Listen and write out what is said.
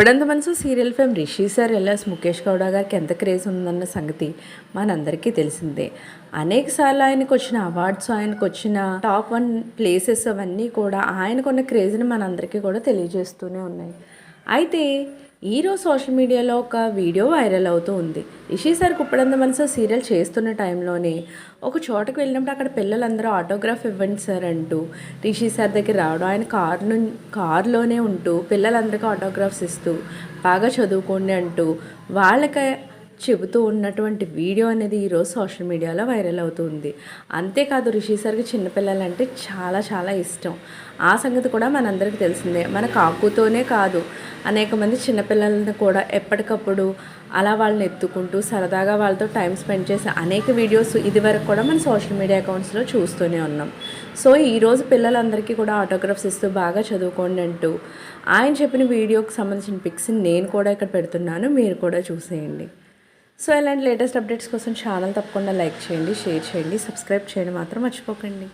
ఇప్పుడంత మనసు serial fame Rishi sir L S Mukesh Gowda గారికి ఎంత క్రేజ్ ఉందన్న సంగతి మనందరికీ తెలిసిందే. అనేక సార్లు ఆయనకు వచ్చిన అవార్డ్స్ ఆయనకు వచ్చిన టాప్ వన్ ప్లేసెస్ అవన్నీ కూడా ఆయనకున్న క్రేజ్ని మనందరికీ కూడా తెలియజేస్తూనే ఉన్నాయి. అయితే ఈరోజు సోషల్ మీడియాలో ఒక వీడియో వైరల్ అవుతూ ఉంది. రిషి సార్ కుప్పడంద మనసు సీరియల్ చేస్తున్న టైంలోనే ఒక చోటకు వెళ్ళినప్పుడు అక్కడ పిల్లలందరూ ఆటోగ్రాఫ్ ఇవ్వండి సార్ అంటూ రిషి సార్ దగ్గర రావడం ఆయన కారు ను కారులోనే ఉంటూ పిల్లలందరికీ ఆటోగ్రాఫ్స్ ఇస్తూ బాగా చదువుకోండి అంటూ వాళ్ళకి చెబుతూ ఉన్నటువంటి వీడియో అనేది ఈరోజు సోషల్ మీడియాలో వైరల్ అవుతుంది అంతేకాదు రిషి సార్కి చిన్నపిల్లలంటే చాలా చాలా ఇష్టం. ఆ సంగతి కూడా మనందరికీ తెలిసిందే. మన కాకుతోనే కాదు అనేక మంది చిన్నపిల్లలను కూడా ఎప్పటికప్పుడు అలా వాళ్ళని ఎత్తుకుంటూ సరదాగా వాళ్ళతో టైం స్పెండ్ చేసే అనేక వీడియోస్ ఇదివరకు కూడా మన సోషల్ మీడియా అకౌంట్స్లో చూస్తూనే ఉన్నాం. సో ఈరోజు పిల్లలందరికీ కూడా ఆటోగ్రాఫ్స్ ఇస్తూ బాగా చదువుకోండి అంటూ ఆయన చెప్పిన వీడియోకి సంబంధించిన పిక్స్ని నేను కూడా ఇక్కడ పెడుతున్నాను. మీరు కూడా చూసేయండి. సో ఇలాంటి లేటెస్ట్ అప్డేట్స్ కోసం ఛానల్ తప్పకుండా లైక్ చేయండి షేర్ చేయండి సబ్స్క్రైబ్ చేయండి మాత్రం మర్చిపోకండి.